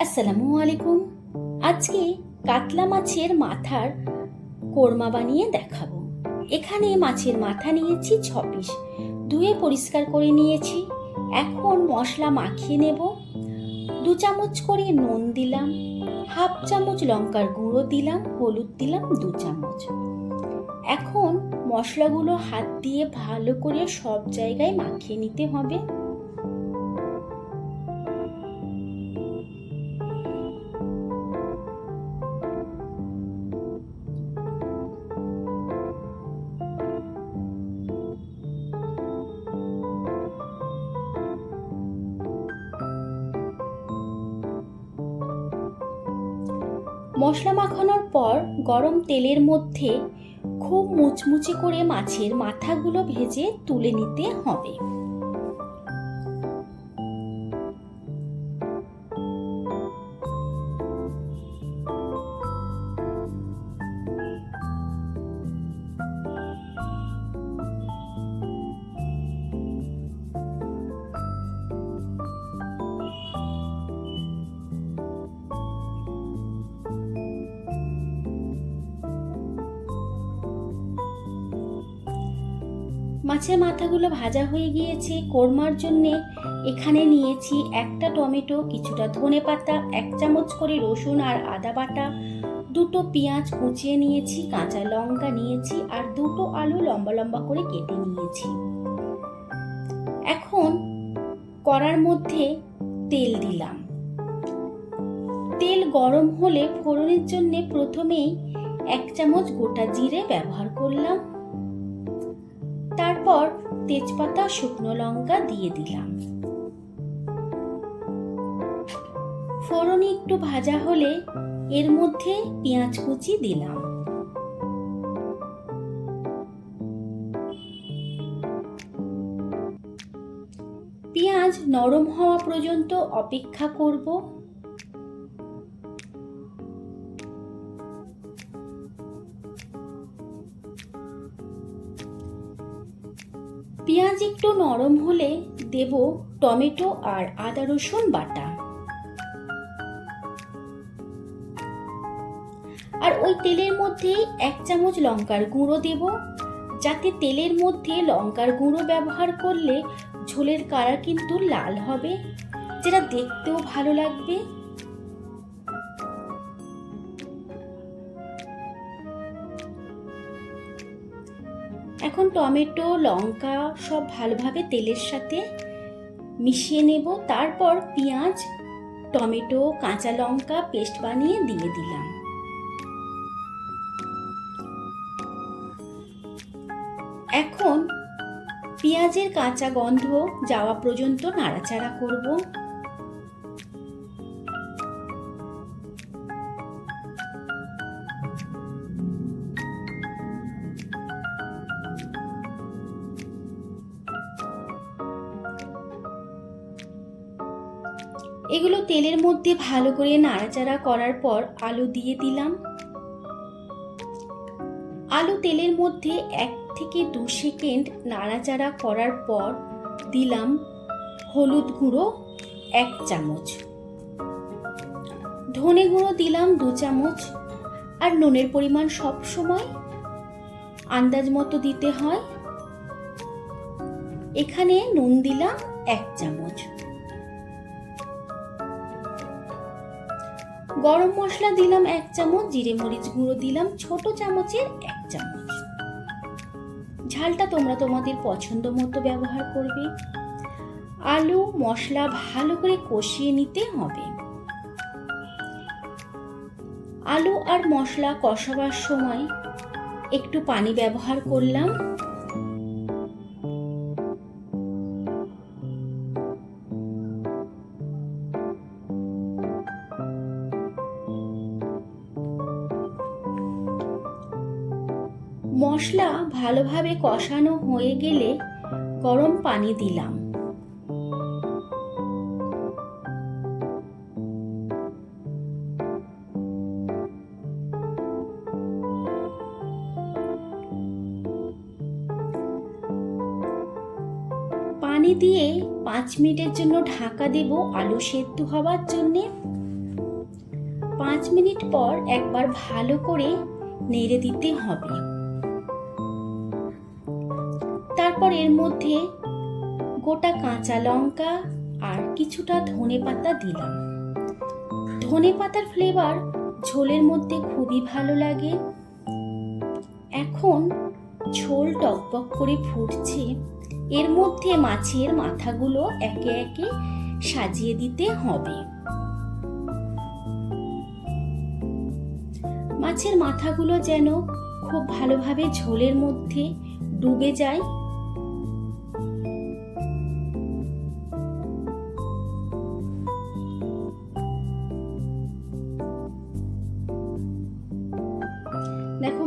আসসালামু আলাইকুম। আজকে কাতলা মাছের মাথার কোরমা বানিয়ে দেখাবো। এখানে মাছের মাথা নিয়েছি ছ পিস। ধুয়ে পরিষ্কার করে নিয়েছি। এখন মশলা মাখিয়ে নেব। দু চামচ করে নুন দিলাম। হাফ চামচ লঙ্কার গুঁড়ো দিলাম, হলুদ দিলাম, দু চামচ। এখন মশলাগুলো হাত দিয়ে ভালো করে সব জায়গায় মাখিয়ে নিতে হবে। মশলা মাখানোর পর গরম তেলের মধ্যে খুব মুচমুচে করে মাছের মাথাগুলো ভেজে তুলে নিতে হবে। মাছের মাথাগুলো ভাজা হয়ে গিয়েছে। কোরমার জন্যে এখানে নিয়েছি একটা টমেটো, কিছুটা ধনে পাতা, এক চামচ করে রসুন আর আদা বাটা, দুটো পেঁয়াজ কুচিয়ে নিয়েছি, কাঁচা লঙ্কা নিয়েছি আর দুটো আলু লম্বা লম্বা করে কেটে নিয়েছি। এখন কড়ার মধ্যে তেল দিলাম। তেল গরম হলে ফোড়নের জন্য প্রথমেই এক চামচ গোটা জিরে ব্যবহার করলাম। তারপর তেজপাতা, শুকনো লঙ্কা দিয়ে দিলাম। ফোড়নে একটু ভাজা হলে এর মধ্যে পেঁয়াজ কুচি দিলাম। পেঁয়াজ নরম হওয়া পর্যন্ত অপেক্ষা করব। একটু নরম হলে দেব টমেটো আর আদা রসুন বাটা। আর ওই তেলের মধ্যেই এক চামচ লঙ্কার গুঁড়ো দেব। যাতে তেলের মধ্যে লঙ্কার গুঁড়ো ব্যবহার করলে ঝোলের কারা কিন্তু লাল হবে। যেটা দেখতেও ভালো লাগবে। এখন টমেটো, লঙ্কা সব ভালোভাবে তেলের সাথে মিশিয়ে নেব। তারপর পেঁয়াজ, টমেটো, কাঁচা লঙ্কা পেস্ট বানিয়ে দিয়ে দিলাম। এখন পেঁয়াজের কাঁচা গন্ধ যাওয়া পর্যন্ত নাড়াচাড়া করব। এগুলো তেলের মধ্যে ভালো করে নাড়াচাড়া করার পর আলু দিয়ে দিলাম। আলু তেলের মধ্যে এক থেকে দু সেকেন্ড নাড়াচাড়া করার পর দিলাম হলুদ গুঁড়ো এক চামচ। ধনে গুঁড়ো দিলাম দু চামচ আর নুনের পরিমাণ সব সময় আন্দাজ মতো দিতে হয়। এখানে নুন দিলাম এক চামচ। গরম মশলা দিলাম এক চামচ, জিরে মরিচ গুঁড়ো দিলাম, ছোট চামচের এক চামচ। ঝালটা তোমরা তোমাদের পছন্দ মতো ব্যবহার করবে। আলু, মশলা ভালো করে কষিয়ে নিতে হবে। আলু আর মশলা কষাবার সময় একটু পানি ব্যবহার করলাম। মশলা ভালোভাবে কষানো হয়ে গেলে গরম পানি দিলাম। পানি দিয়ে পাঁচ মিনিটের জন্য ঢাকা দেব আলু সেদ্ধ হওয়ার জন্যে। পাঁচ মিনিট পর একবার ভালো করে নেড়ে দিতে হবে। তারপর এর মধ্যে গোটা কাঁচা লঙ্কা আর কিছুটা ধনে পাতা দিলাম। ধনে পাতার ফ্লেভার ঝোলের মধ্যে খুবই ভালো লাগে। এখন ঝোল টকবক করে ফুটছে। এর মধ্যে মাছের মাথাগুলো একে একে সাজিয়ে দিতে হবে। মাছের মাথাগুলো যেন খুব ভালোভাবে ঝোলের মধ্যে ডুবে যায়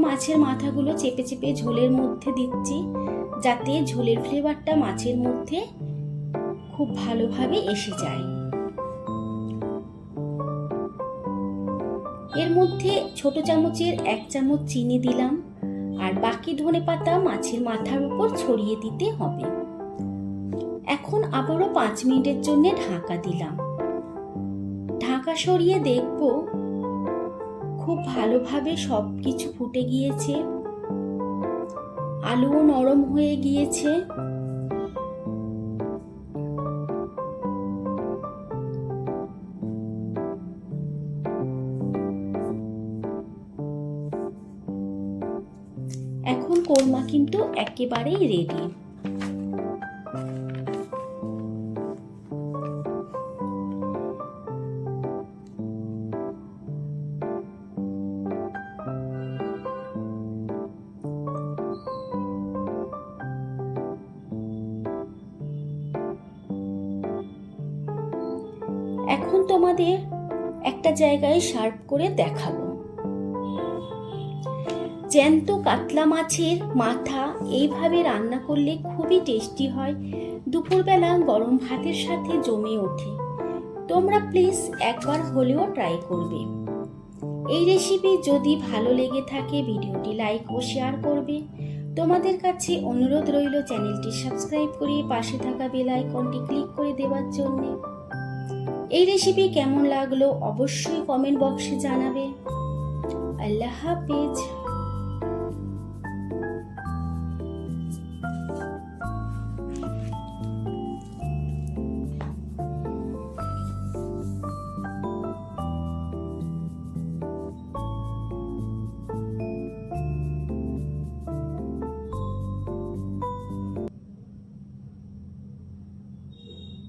মাছের মাথাগুলো চেপে চেপে ঝোলের মধ্যে দিচ্ছি, যাতে ঝোলের ফ্লেভারটা মাছের মধ্যে খুব ভালোভাবে এসে যায়। এর মধ্যে ছোট চামচের এক চামচ চিনি দিলাম, আর বাকি ধনে পাতা মাছের মাথার উপর ছড়িয়ে দিতে হবে। এখন আবারও পাঁচ মিনিটের জন্য ঢাকা দিলাম। ঢাকা সরিয়ে দেখব খুব ভালোভাবে সব কিছু ফুটে গিয়েছে। আলুও নরম হয়ে গিয়েছে। এখন কোরমা কিন্তু একেবারেই রেডি এখন তোমাদের একটা জায়গায় সার্ভ করে দেখাবো। জ্যান্ত কাতলা মাছের মাথা এইভাবে রান্না করলে খুবই টেস্টি হয়। দুপুরবেলা গরম ভাতের সাথে জমে ওঠে। তোমরা প্লিজ একবার হলেও ট্রাই করবে। এই রেসিপি যদি ভালো লেগে থাকে ভিডিওটি লাইক ও শেয়ার করবে। তোমাদের কাছে অনুরোধ রইল চ্যানেলটি সাবস্ক্রাইব করে পাশে থাকা বেল আইকনটি ক্লিক করে দেওয়ার জন্যে। এই রেসিপি কেমন লাগল অবশ্যই কমেন্ট বক্সে জানাবে। আল্লাহ হাফেজ।